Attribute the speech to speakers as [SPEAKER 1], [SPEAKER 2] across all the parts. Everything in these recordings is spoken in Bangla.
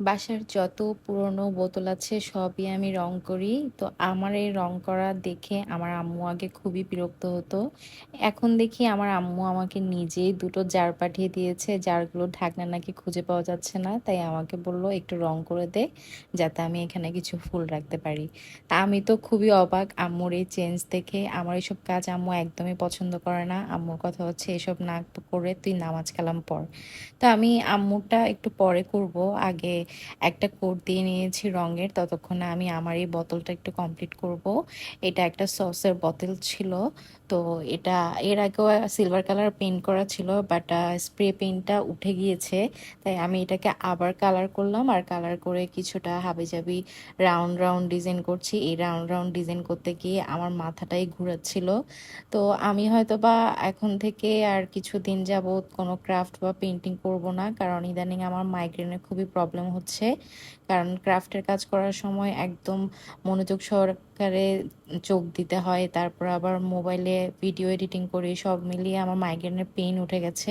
[SPEAKER 1] বাসার যত পুরনো বোতল আছে সবই আমি রং করি। তো আমার এই রং করা দেখে আমার আম্মু আগে খুবই বিরক্ত হতো। এখন দেখি আমার আম্মু আমাকে নিজেই দুটো জার পাঠিয়ে দিয়েছে, জারগুলো ঢাকনা নাকি খুঁজে পাওয়া যাচ্ছে না। তাই আমাকে বলল, একটু রং করে দে, যাতে আমি এখানে কিছু ফুল রাখতে পারি। তা আমি তো খুবই অবাক আম্মুর এই চেঞ্জ দেখে। আমার এসব কাজ আম্মু একদমই পছন্দ করে না। আম্মুর কথা হচ্ছে, এসব না করে তুই নামাজ কালাম পড়। তো আমি আম্মুরটা একটু পরে করব। আগে একটা কোট দিয়ে নিয়েছি রঙের, ততক্ষণে আমি আমার এই বোতলটা একটু কমপ্লিট করব। এটা একটা সসের বোতল ছিল, তো এটা এর আগেও সিলভার কালার পেন্ট করা ছিল বাট স্প্রে পেন্টটা উঠে গিয়েছে, তাই আমি এটাকে আবার কালার করলাম, আর কালার করে কিছুটা হাবিজাবি রাউন্ড রাউন্ড ডিজাইন করছি। এই রাউন্ড রাউন্ড ডিজাইন করতে গিয়ে আমার মাথাটাই ঘুরাচ্ছিল। তো আমি হয়তো বা এখন থেকে আর কিছুদিন যাবৎ কোনো ক্রাফট বা পেন্টিং করব না, কারণ ইদানিং আমার মাইগ্রেনের খুবই প্রবলেম হচ্ছে। কারণ ক্রাফটের কাজ করার সময় একদম মনোযোগ সহকারে চোখ দিতে হয়, তারপর আবার মোবাইলে ভিডিও এডিটিং করি, সব মিলিয়ে আমার মাইগ্রেনের পেইন উঠে গেছে।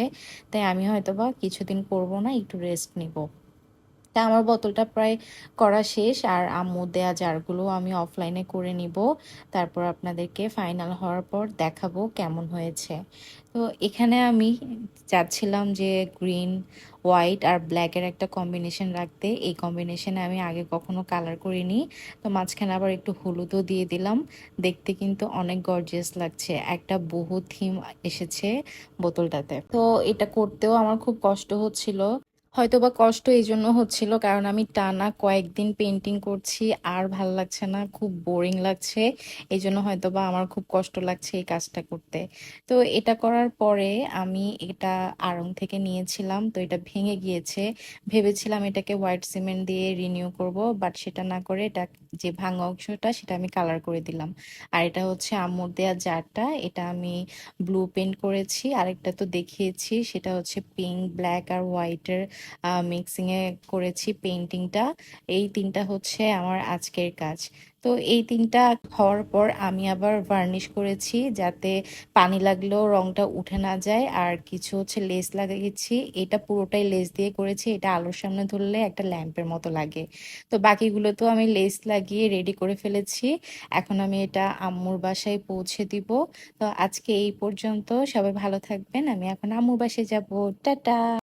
[SPEAKER 1] তাই আমি হয়তো বা কিছুদিন করব না, একটু রেস্ট নিব। তা আমার বোতলটা প্রায় করা শেষ, আর আম্মু দেয়া জারগুলো আমি অফলাইনে করে নিব। তারপর আপনাদেরকে ফাইনাল হওয়ার পর দেখাবো কেমন হয়েছে। তো এখানে আমি চাচ্ছিলাম যে গ্রিন হোয়াইট আর ব্ল্যাকের একটা কম্বিনেশন রাখতে। এই কম্বিনেশনে আমি আগে কখনো কালার করিনি। তো মাঝখানে আবার একটু হলুদও দিয়ে দিলাম। দেখতে কিন্তু অনেক গর্জিয়াস লাগছে। একটা বহু থিম এসেছে বোতলটাতে। তো এটা করতেও আমার খুব কষ্ট হচ্ছিল। হয়তো বা কষ্ট এই জন্য হচ্ছিল, কারণ আমি টানা কয়েকদিন পেন্টিং করছি, আর ভালো লাগছে না, খুব বোরিং লাগছে। এই জন্য হয়তো বা আমার খুব কষ্ট লাগছে এই কাজটা করতে। তো এটা করার পরে আমি এটা আড়ং থেকে নিয়েছিলাম, তো এটা ভেঙে গিয়েছে। ভেবেছিলাম এটাকে হোয়াইট সিমেন্ট দিয়ে রিনিউ করব বাট সেটা না করে এটা যে ভাঙা অংশটা সেটা আমি কালার করে দিলাম। আর এটা হচ্ছে আম্মুর দেয়া জারটা, এটা আমি ব্লু পেন্ট করেছি। আরেকটা তো দেখিয়েছি, সেটা হচ্ছে পিঙ্ক ব্ল্যাক আর হোয়াইটের মিক্সিংয়ে করেছি পেন্টিংটা এই তিনটা হচ্ছে আমার আজকের কাজ। তো এই তিনটা হওয়ার পর আমি আবার ভার্নিশ করেছি যাতে পানি লাগলেও রংটা উঠে না যায়। আর কিছু হচ্ছে লেস লাগিয়েছি। এটা পুরোটাই লেস দিয়ে করেছি। এটা আলোর সামনে ধরলে একটা ল্যাম্পের মতো লাগে। তো বাকিগুলো তো আমি লেস লাগিয়ে রেডি করে ফেলেছি। এখন আমি এটা আম্মুর বাসায় পৌঁছে দিব। তো আজকে এই পর্যন্ত সবাই ভালো থাকবেন। আমি এখন আম্মুর বাসায় যাব। টাটা!